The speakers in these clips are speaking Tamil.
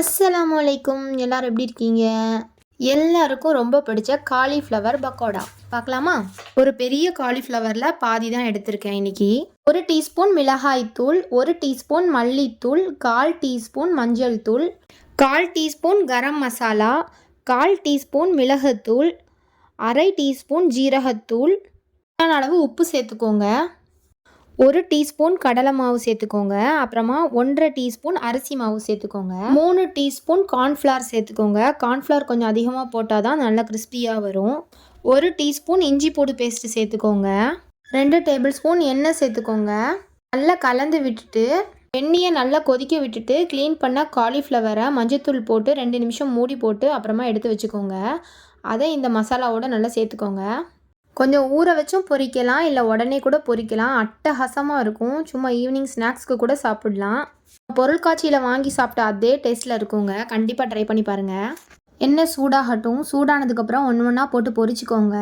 அஸ்ஸலாமு அலைக்கும். எல்லாரும் எப்படி இருக்கீங்க? எல்லாருக்கும் ரொம்ப பிடிச்ச காலிஃப்ளவர் பக்கோடா. பார்க்கலாமா? ஒரு பெரிய காலிஃப்ளவரில் பாதி தான் எடுத்திருக்கேன் இன்னைக்கு. ஒரு டீஸ்பூன் மிளகாய்த்தூள் ஒரு டீஸ்பூன் மல்லித்தூள் கால் டீஸ்பூன் மஞ்சள் தூள் கால் டீஸ்பூன் கரம் மசாலா கால் டீஸ்பூன் மிளகுத்தூள் அரை டீஸ்பூன் ஜீரகத்தூள். அளவு உப்பு சேர்த்துக்கோங்க. ஒரு டீஸ்பூன் கடலை மாவு சேர்த்துக்கோங்க. அப்புறமா ஒன்றரை டீஸ்பூன் அரிசி மாவு சேர்த்துக்கோங்க. மூணு டீஸ்பூன் கார்ன்ஃப்ளவர் சேர்த்துக்கோங்க. கார்ன்ஃப்ளவர் கொஞ்சம் அதிகமாக போட்டால் தான் நல்லா கிறிஸ்பியாக வரும். ஒரு டீஸ்பூன் இஞ்சி பூடு பேஸ்ட்டு சேர்த்துக்கோங்க. ரெண்டு டேபிள் ஸ்பூன் எண்ணெய் சேர்த்துக்கோங்க. நல்லா கலந்து விட்டுட்டு எண்ணெயை நல்லா கொதிக்க விட்டுட்டு க்ளீன் பண்ண காலிஃப்ளவரை மஞ்சத்தூள் போட்டு ரெண்டு நிமிஷம் மூடி போட்டு அப்புறமா எடுத்து வச்சுக்கோங்க. அதை இந்த மசாலாவோட நல்லா சேர்த்துக்கோங்க. கொஞ்சம் ஊற வச்சும் பொரிக்கலாம் இல்லை உடனே கூட பொரிக்கலாம் அட்டகாசமாக இருக்கும். சும்மா ஈவினிங் ஸ்நாக்ஸ்க்கு கூட சாப்பிடலாம். பொருட்காட்சியில் வாங்கி சாப்பிட்ட அதே டேஸ்ட்டில் இருக்குங்க. கண்டிப்பாக ட்ரை பண்ணி பாருங்கள் எண்ணெய் சூடாகட்டும். சூடானதுக்கப்புறம் ஒன்று ஒன்றா போட்டு பொரிச்சிக்கோங்க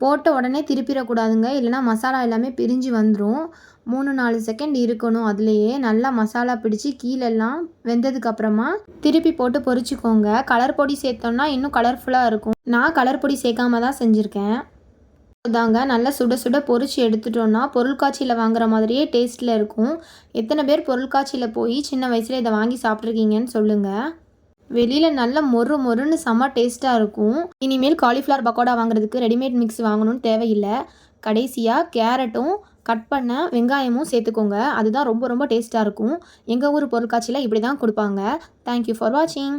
போட்ட உடனே திருப்பிடக்கூடாதுங்க. இல்லைனா மசாலா எல்லாமே பிரிஞ்சு வந்துடும் மூணு நாலு செகண்ட் இருக்கணும் அதுலேயே. நல்லா மசாலா பிடிச்சி கீழெல்லாம் வெந்ததுக்கப்புறமா திருப்பி போட்டு பொரிச்சிக்கோங்க கலர் பொடி சேர்த்தோன்னா இன்னும் கலர்ஃபுல்லாக இருக்கும். நான் கலர் பொடி சேர்க்காம தான் செஞ்சுருக்கேன். தாங்க. நல்லா சுட சுட பொறிச்சு எடுத்துட்டோன்னா பொருட்காட்சியில் வாங்குற மாதிரியே டேஸ்ட்டில் இருக்கும். எத்தனை பேர் பொருட்காட்சியில் போய் சின்ன வயசில் இதை வாங்கி சாப்பிட்ருக்கீங்கன்னு சொல்லுங்கள் வெளியில் நல்ல மொறு மொறுன்னு செம்ம டேஸ்ட்டாக இருக்கும். இனிமேல் காலிஃப்ளவர் பக்கோடா வாங்குறதுக்கு ரெடிமேட் மிக்ஸ் வாங்கணும்னு தேவையில்லை. கடைசியாக கேரட்டும் கட் பண்ண வெங்காயமும் சேர்த்துக்கோங்க. அதுதான் ரொம்ப ரொம்ப டேஸ்ட்டாக இருக்கும். எங்கள் ஊர் பொருட்காட்சியில் இப்படி தான் கொடுப்பாங்க. தேங்க்யூ ஃபார் வாட்சிங்